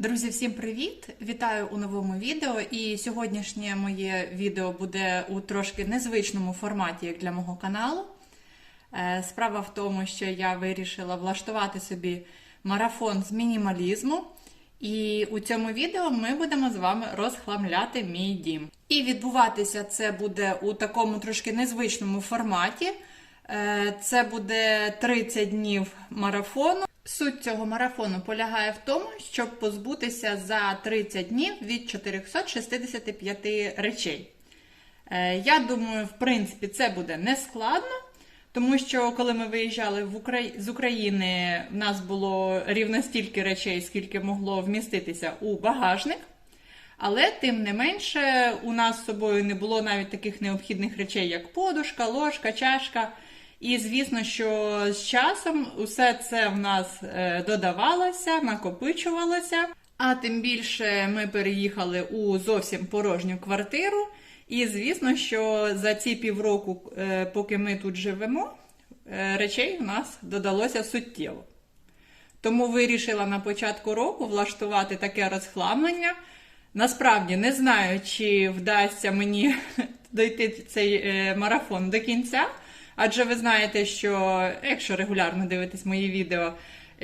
Друзі, всім привіт! Вітаю у новому відео. І сьогоднішнє моє відео буде у трошки незвичному форматі, як для мого каналу. Е, Справа в тому, що я вирішила влаштувати собі марафон з мінімалізму. І у цьому відео ми будемо з вами розхламляти мій дім. І відбуватися це буде у такому трошки незвичному форматі. Е, Це буде 30 днів марафону. Суть цього марафону полягає в тому, щоб позбутися за 30 днів від 465 речей. Е, Я думаю, в принципі, це буде нескладно, тому що коли ми виїжджали в Украї... з України, в нас було рівно стільки речей, скільки могло вміститися у багажник. Але тим не менше, у нас з собою не було навіть таких необхідних речей, як подушка, ложка, чашка. І звісно, що з часом усе це в нас е, додавалося, накопичувалося. А тим більше ми переїхали у зовсім порожню квартиру. І звісно, що за ці півроку, е, поки ми тут живемо, е, речей у нас додалося суттєво. Тому вирішила на початку року влаштувати таке розхламлення. Насправді не знаю, чи вдасться мені дойти цей марафон до кінця. Адже ви знаєте, що якщо регулярно дивитесь мої відео,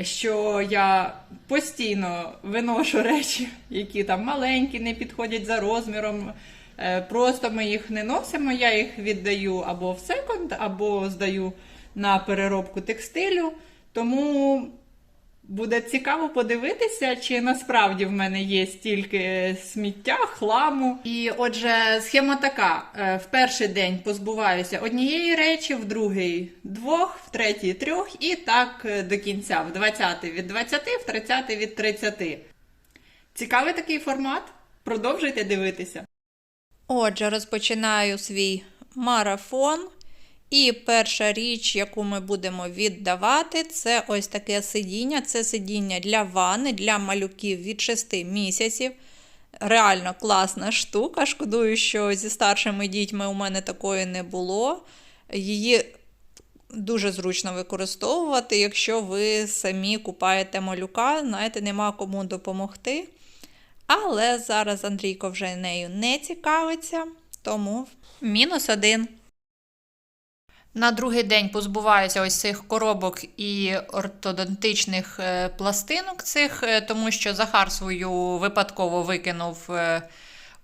що я постійно виношу речі, які там маленькі, не підходять за розміром. Е, Просто ми їх не носимо, я їх віддаю або в секонд, або здаю на переробку текстилю. Тому буде цікаво подивитися, чи насправді в мене є стільки сміття, хламу. І отже, схема така: Е, в перший день позбуваюся однієї речі, в другий двох, в третій трьох, і так е, до кінця, в 20 від 20, в 30 від 30. Цікавий такий формат? Продовжуйте дивитися. Отже, розпочинаю свій марафон. І перша річ, яку ми будемо віддавати, це ось таке сидіння. Це сидіння для ванни, для малюків від 6 місяців. Реально класна штука. Шкодую, що зі старшими дітьми у мене такої не було. Її дуже зручно використовувати, якщо ви самі купаєте малюка, знаєте, нема кому допомогти. Але зараз Андрійко вже нею не цікавиться, тому мінус один. На другий день позбуваюся ось цих коробок і ортодонтичних е, пластинок цих, е, тому що Захар свою випадково викинув е,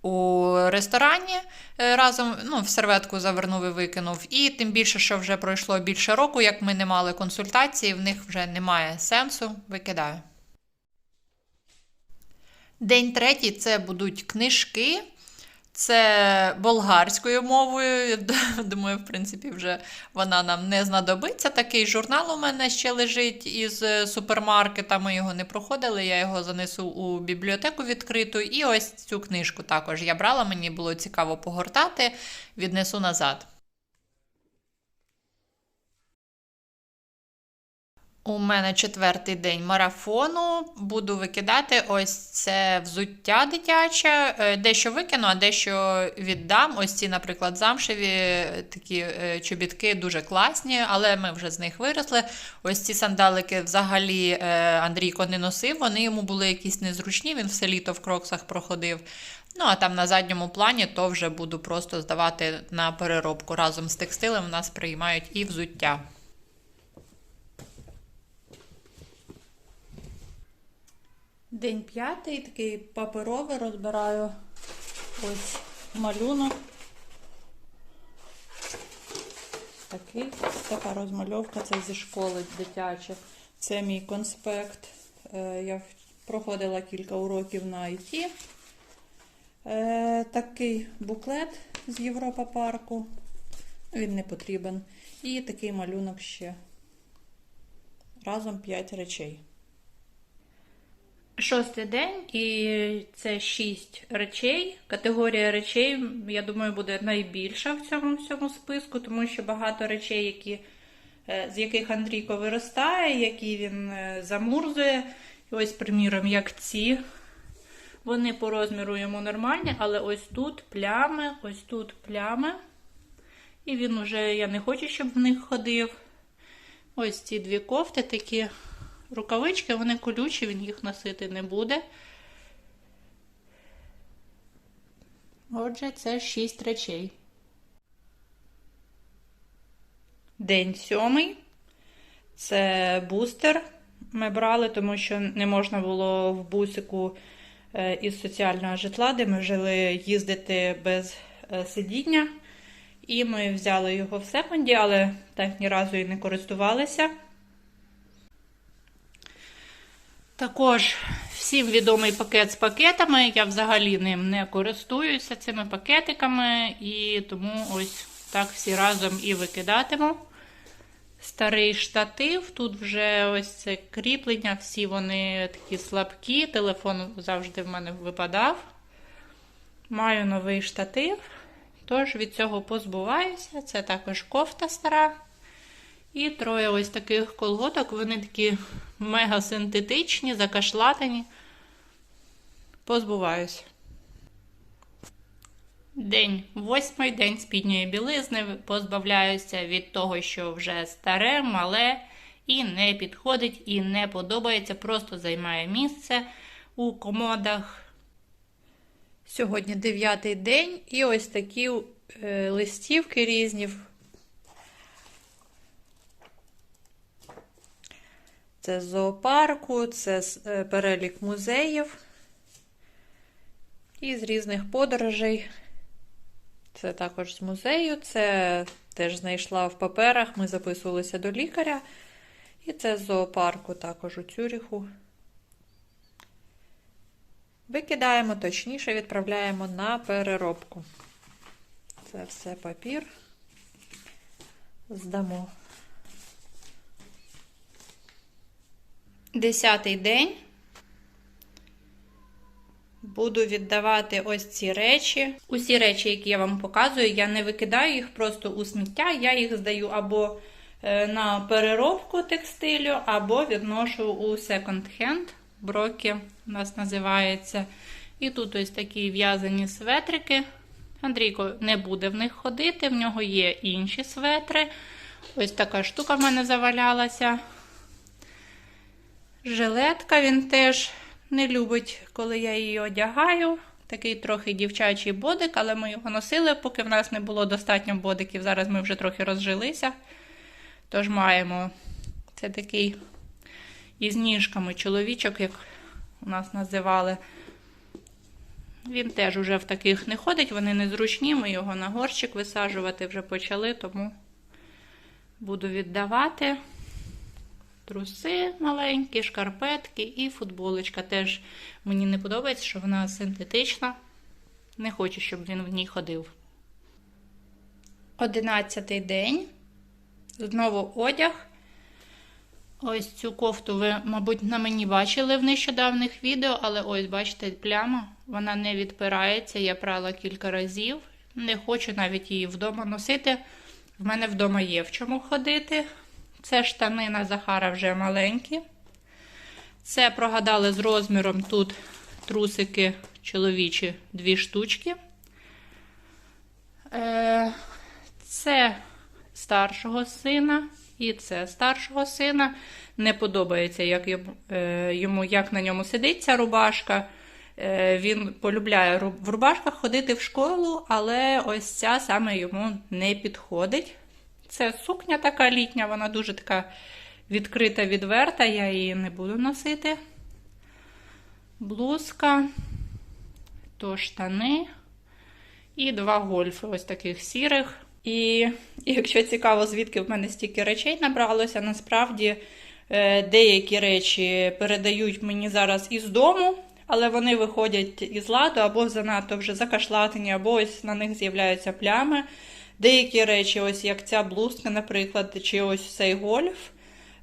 у ресторані разом, ну, в серветку завернув і викинув. І тим більше, що вже пройшло більше року, як ми не мали консультації, в них вже немає сенсу, викидаю. День третій це будуть книжки. Це болгарською мовою. Думаю, в принципі, вже вона нам не знадобиться. Такий журнал у мене ще лежить із супермаркета. Ми його не проходили. Я його занесу у бібліотеку відкриту. І ось цю книжку також я брала, мені було цікаво погортати, віднесу назад. У мене четвертий день марафону. Буду викидати ось це взуття дитяче. Е, Дещо викину, а дещо віддам. Ось ці, наприклад, замшеві е, такі е, чобітки дуже класні, але ми вже з них виросли. Ось ці сандалики взагалі Андрійко не носив. Вони йому були якісь незручні, він все літо в кроксах проходив. Ну, а там на задньому плані то вже буду просто здавати на переробку. Разом з текстилем в нас приймають і взуття. День п'ятий, такий паперовий, розбираю ось малюнок. Такий, така розмальовка, це зі школи дитяча. Це мій конспект. Е, Я проходила кілька уроків на IT. Е, Такий буклет з Європа парку. Він не потрібен. І такий малюнок ще. Разом 5 речей. Шостий день, і це шість речей. Категорія речей, я думаю, буде найбільша в цьому всьому списку, тому що багато речей, які, е, з яких Андрійко виростає, які він е, замурзує. І ось, приміром, як ці. Вони по розміру йому нормальні, але ось тут плями, ось тут плями. І він уже, я не хочу, щоб в них ходив. Ось ці дві кофти такі Рукавички вони колючі, він їх носити не буде. Отже, це 6 речей. День сьомий. Це бустер. Ми брали, тому що не можна було в бусику е, із соціального житла, де ми жили їздити без е, сидіння. І ми взяли його в секунді, але так ні разу і не користувалися. Також всім відомий пакет з пакетами. Я взагалі ним не користуюся цими пакетиками, і тому ось так всі разом і викидатиму. Старий штатив. Тут вже ось це кріплення, всі вони такі слабкі. Телефон завжди в мене випадав. Маю новий штатив. Тож від цього позбуваюся. Це також кофта стара. І троє ось таких колготок. Вони такі мега синтетичні, закашлатані. Позбуваюся. День восьмий, день спідньої білизни. Позбавляюся від того, що вже старе, мале і не підходить, і не подобається, просто займає місце у комодах. Сьогодні дев'ятий день, і ось такі е, листівки різні. Це з зоопарку, це е, перелік музеїв і з різних подорожей. Це також з музею, це теж знайшла в паперах. Ми записувалися до лікаря. І це з зоопарку також у Цюріху. Викидаємо, точніше, відправляємо на переробку. Це все папір. Здамо. Десятий день. Буду віддавати ось ці речі. Усі речі, які я вам показую, я не викидаю їх просто у сміття. Я їх здаю або е, на переробку текстилю, або відношу у секонд-хенд. Броки у нас називається. І тут ось такі в'язані светрики. Андрійко не буде в них ходити, в нього є інші светри. Ось така штука в мене завалялася. Жилетка він теж не любить, коли я її одягаю. Такий трохи дівчачий бодик, але ми його носили, поки в нас не було достатньо бодиків. Зараз ми вже трохи розжилися. Тож маємо це такий із ніжками чоловічок, як у нас називали. Він теж уже в таких не ходить, вони незручні. Ми його на горщик висаджувати вже почали, тому буду віддавати. Труси маленькі, шкарпетки і футболочка. Теж мені не подобається, що вона синтетична. Не хочу, щоб він в ній ходив. Одинадцятий день. Знову одяг. Ось цю кофту ви, мабуть, на мені бачили в нещодавних відео, але ось, бачите, пляма. Вона не відпирається. Я прала кілька разів. Не хочу навіть її вдома носити. В мене вдома є в чому ходити. Це штани на Захара вже маленькі. Це прогадали з розміром тут трусики чоловічі дві штучки. Е, Це старшого сина і це старшого сина. Не подобається, як йому, е, як на ньому сидить ця рубашка. Е, Він полюбляє в рубашках ходити в школу, але ось ця саме йому не підходить. Це сукня така літня, вона дуже така відкрита, відверта, я її не буду носити. Блузка, то штани і два гольфи, ось таких сірих. І, якщо цікаво, звідки в мене стільки речей набралося, насправді е, деякі речі передають мені зараз із дому, але вони виходять із ладу або занадто вже закашлатені, або ось на них з'являються плями. Деякі речі, ось як ця блузка, наприклад, чи ось цей гольф,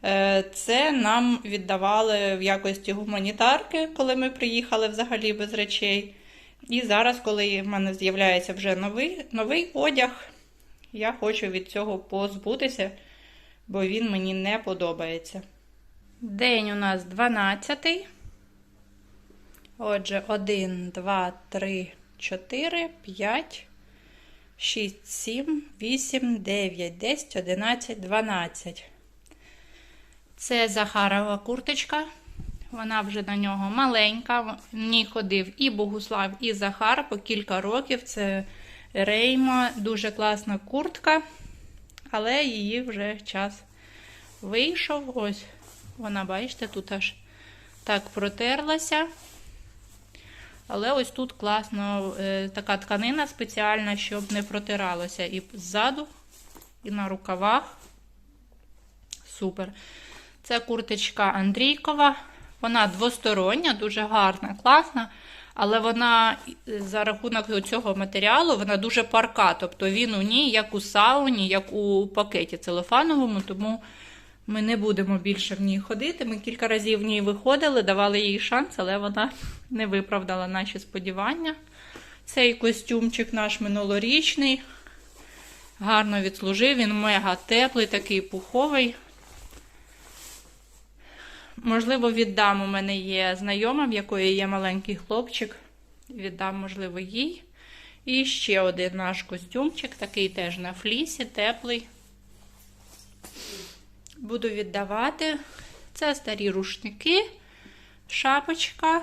е, це нам віддавали в якості гуманітарки, коли ми приїхали взагалі без речей. І зараз, коли в мене з'являється вже новий, новий одяг, я хочу від цього позбутися, бо він мені не подобається. День у нас 12. Отже, 1, 2, 3, 4, 5. 6, 7, 8, 9, 10, 11, 12. Це Захарова курточка. Вона вже на нього маленька. В ній ходив і Богуслав, і Захар по кілька років. Це Рейма, дуже класна куртка, але її вже час вийшов. Ось вона, бачите, тут аж так протерлася. Але ось тут класно е, така тканина спеціальна, щоб не протиралося і ззаду, і на рукавах. Супер. Це курточка Андрійкова. Вона двостороння, дуже гарна, класна. Але вона е, за рахунок цього матеріалу вона дуже парка. Тобто він у ній, як у сауні, як у пакеті целофановому, тому ми не будемо більше в ній ходити. Ми кілька разів в ній виходили, давали їй шанс, але вона не виправдала наші сподівання. Цей костюмчик наш минулорічний. Гарно відслужив, він мега теплий, такий пуховий. Можливо, віддам. У мене є знайома, в якої є маленький хлопчик. Віддам, можливо, їй. І ще один наш костюмчик, такий теж на флісі, теплий. Буду віддавати. Це старі рушники, шапочка,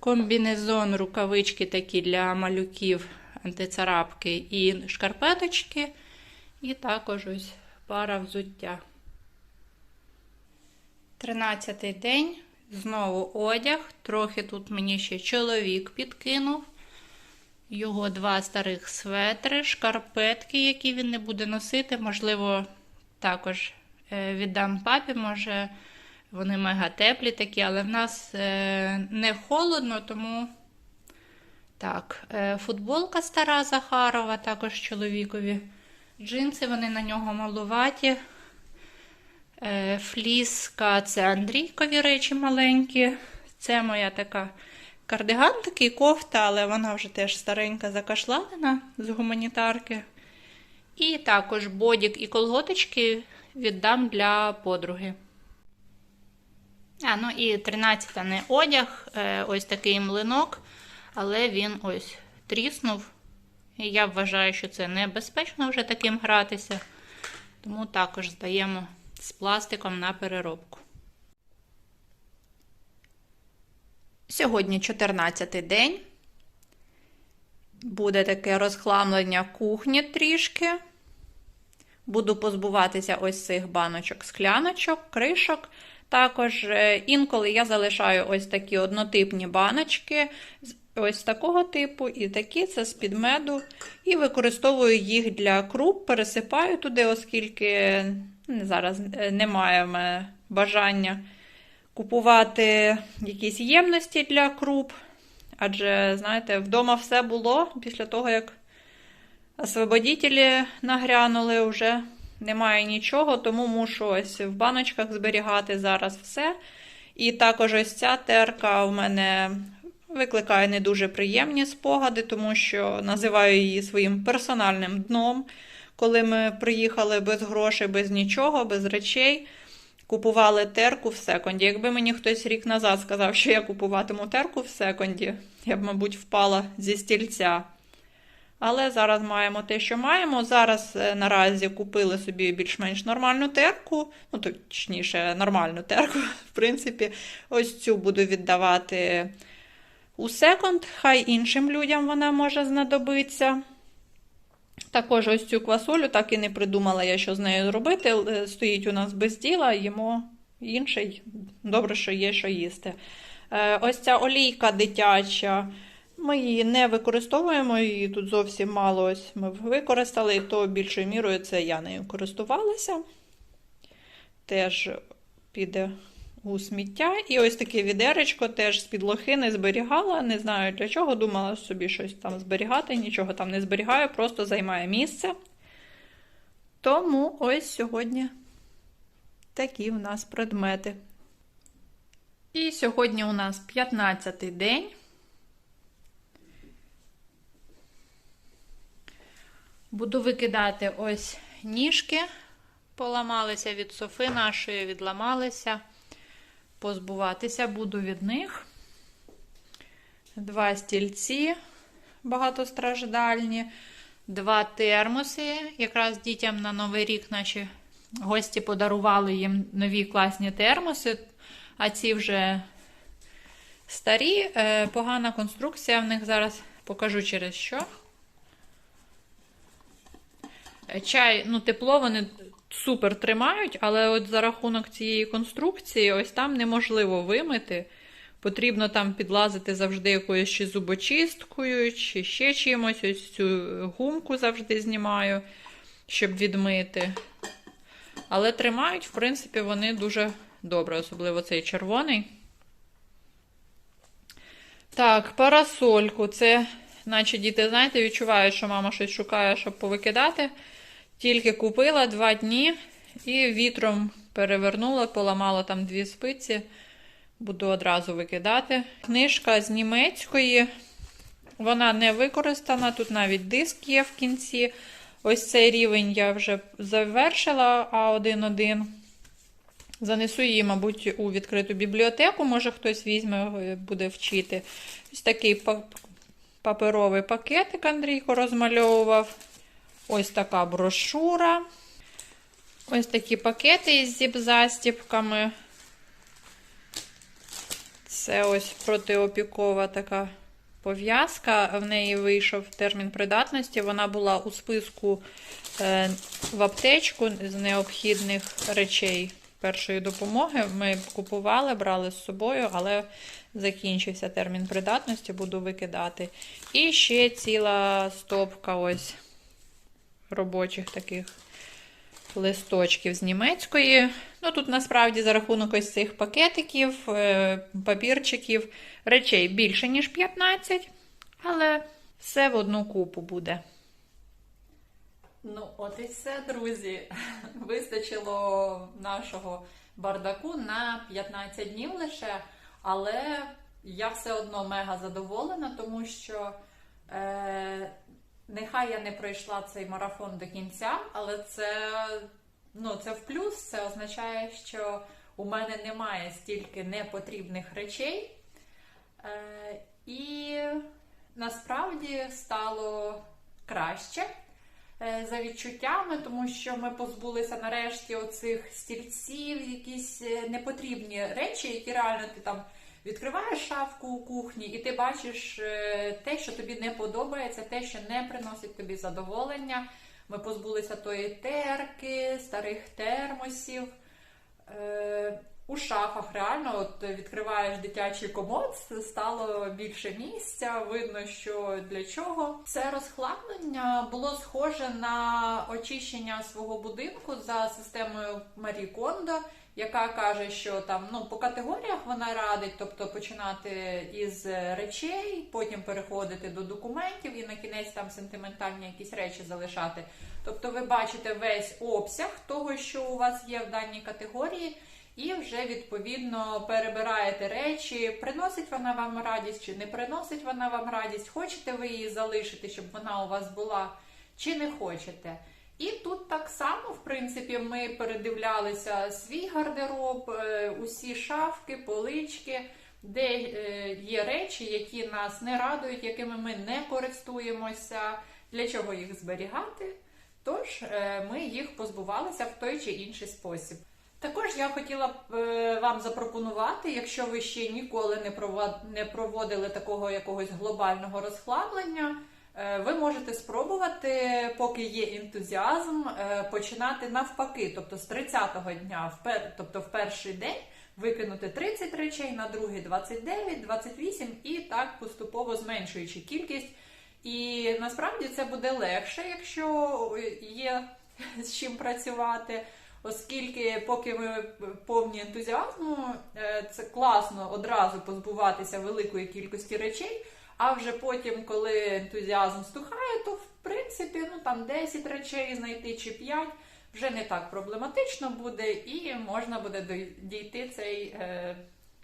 комбінезон, рукавички такі для малюків, антицарапки і шкарпеточки. І також ось пара взуття. Тринадцятий день. Знову одяг. Трохи тут мені ще чоловік підкинув. Його два старих светри, шкарпетки, які він не буде носити. Можливо, також е, віддам папі. Може, вони мега теплі такі, але в нас е, не холодно, тому так, е, футболка стара Захарова, також чоловікові. Джинси вони на нього малуваті. Фліска це Андрійкові речі маленькі. Це моя така кардиган, такий кофта, але вона вже теж старенька закашланена з гуманітарки. І також бодік і колготочки віддам для подруги. А, ну і 13 не одяг, е, ось такий млинок, але він ось тріснув. І я вважаю, що це небезпечно вже таким гратися. Тому також здаємо з пластиком на переробку. Сьогодні 14 день. Буде таке розхламлення кухні трішки. Буду позбуватися ось цих баночок, скляночок, кришок. Також е, інколи я залишаю ось такі однотипні баночки, ось такого типу, і такі це з-під меду. І використовую їх для круп, пересипаю туди, оскільки ну, зараз е, немає в бажання купувати якісь ємності для круп. Адже, знаєте, вдома все було після того, як освободітелі нагрянули, вже немає нічого, тому мушу ось в баночках зберігати зараз все. І також ось ця терка у мене викликає не дуже приємні спогади, тому що називаю її своїм персональним дном. Коли ми приїхали без грошей, без нічого, без речей, купували терку в секонді. Якби мені хтось рік назад сказав, що я купуватиму терку в секонді, я б, мабуть, впала зі стільця. Але зараз маємо те, що маємо. Зараз е, наразі купили собі більш-менш нормальну терку, ну точніше, нормальну терку, в принципі, ось цю буду віддавати у секонд, хай іншим людям вона може знадобитися. Також ось цю квасолю так і не придумала я, що з нею зробити. Е, Стоїть у нас без діла, їмо інший. Добре, що є, що їсти. Е, Ось ця олійка дитяча. Ми її не використовуємо, її тут зовсім мало ось ми використали, і то більшою мірою це я нею користувалася. Теж піде у сміття. І ось таке відеречко теж з-під лохини зберігала. Не знаю для чого, думала собі щось там зберігати, нічого там не зберігаю, просто займає місце. Тому ось сьогодні такі в нас предмети. І сьогодні у нас 15-й день. Буду викидати ось ніжки, поламалися від софи нашої, відламалися. Позбуватися буду від них. Два стільці багатостраждальні, два термоси. Якраз дітям на Новий рік наші гості подарували їм нові класні термоси. а ці вже старі. Е, Погана конструкція в них зараз покажу через що. Чай, ну, тепло вони супер тримають, але от за рахунок цієї конструкції, ось там неможливо вимити. Потрібно там підлазити завжди якоюсь чи зубочисткою, чи ще чимось. Ось цю гумку завжди знімаю, щоб відмити. Але тримають, в принципі, вони дуже добре, особливо цей червоний. Так, парасольку. Це, наче діти, знаєте, відчувають, що мама щось шукає, щоб повикидати. Тільки купила два дні і вітром перевернула, поламала там дві спиці. Буду одразу викидати. Книжка з німецької. Вона не використана, тут навіть диск є в кінці. Ось цей рівень я вже завершила А1-1. Занесу її, мабуть, у відкриту бібліотеку. Може, хтось візьме, буде вчити. Ось такий паперовий пакетик Андрійко розмальовував. Ось така брошура. Ось такі пакети із зіп-застіпками. Це ось протиопікова така пов'язка. В неї вийшов термін придатності. Вона була у списку е, в аптечку з необхідних речей першої допомоги. Ми купували, брали з собою, але закінчився термін придатності, буду викидати. І ще ціла стопка ось робочих таких листочків з німецької. Ну, тут насправді за рахунок ось цих пакетиків, е, папірчиків, речей більше, ніж 15, але все в одну купу буде. Ну, от і все, друзі. Вистачило нашого бардаку на 15 днів лише, але я все одно мега задоволена, тому що е, нехай я не пройшла цей марафон до кінця, але це, ну, це в плюс. Це означає, що у мене немає стільки непотрібних речей. Е, і насправді стало краще е, за відчуттями, тому що ми позбулися нарешті оцих стільців, якісь е, непотрібні речі, які реально ти там відкриваєш шафку у кухні, і ти бачиш е, те, що тобі не подобається, те, що не приносить тобі задоволення. Ми позбулися тої терки, старих термосів. Е, у шафах реально от відкриваєш дитячий комод, стало більше місця, видно, що для чого. Це розхламлення було схоже на очищення свого будинку за системою Марі Кондо, яка каже, що там ну по категоріях вона радить, тобто починати із речей, потім переходити до документів і на кінець там сентиментальні якісь речі залишати. Тобто ви бачите весь обсяг того, що у вас є в даній категорії. І вже відповідно перебираєте речі, приносить вона вам радість чи не приносить вона вам радість, хочете ви її залишити, щоб вона у вас була, чи не хочете. І тут так само, в принципі, ми передивлялися свій гардероб, е, усі шафки, полички, де е, є речі, які нас не радують, якими ми не користуємося, для чого їх зберігати. Тож е, ми їх позбувалися в той чи інший спосіб. Також я хотіла б вам запропонувати, якщо ви ще ніколи не проводили такого якогось глобального розхламлення, ви можете спробувати, поки є ентузіазм, е, починати навпаки, тобто з 30-го дня, тобто в перший день, викинути 30 речей, на другий 29, 28 і так поступово зменшуючи кількість. І насправді це буде легше, якщо є з чим працювати. Оскільки, поки ми повні ентузіазму, е, це класно одразу позбуватися великої кількості речей. А вже потім, коли ентузіазм стухає, то в принципі ну там 10 речей знайти чи 5 вже не так проблематично буде, і можна буде дійти цей е,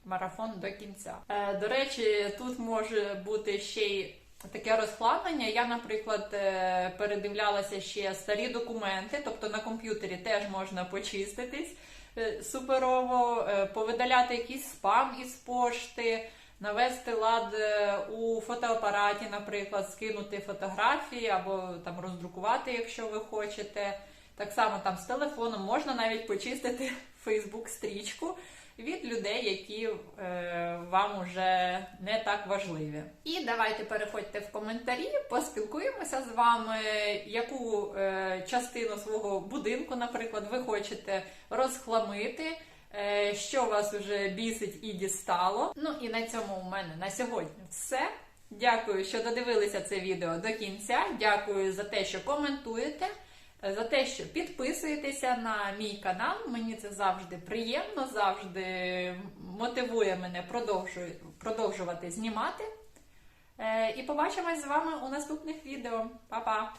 марафон до кінця. Е, до речі, тут може бути ще й таке розхламлення. Я, наприклад, е, передивлялася ще старі документи, тобто на комп'ютері теж можна почиститись е, суперово, е, повидаляти якийсь спам із пошти. Навести лад е, у фотоапараті, наприклад, скинути фотографії або там роздрукувати, якщо ви хочете. Так само там з телефоном можна навіть почистити Фейсбук стрічку. від людей, які е, вам уже не так важливі. І давайте переходьте в коментарі, поспілкуємося з вами, яку е, частину свого будинку, наприклад, ви хочете розхламити. Е, Що вас вже бісить і дістало. Ну і на цьому у мене на сьогодні все. Дякую, що додивилися це відео до кінця. Дякую за те, що коментуєте, за те, що підписуєтеся на мій канал. Мені це завжди приємно, завжди мотивує мене продовжувати знімати. Е, І побачимось з вами у наступних відео. Па-па!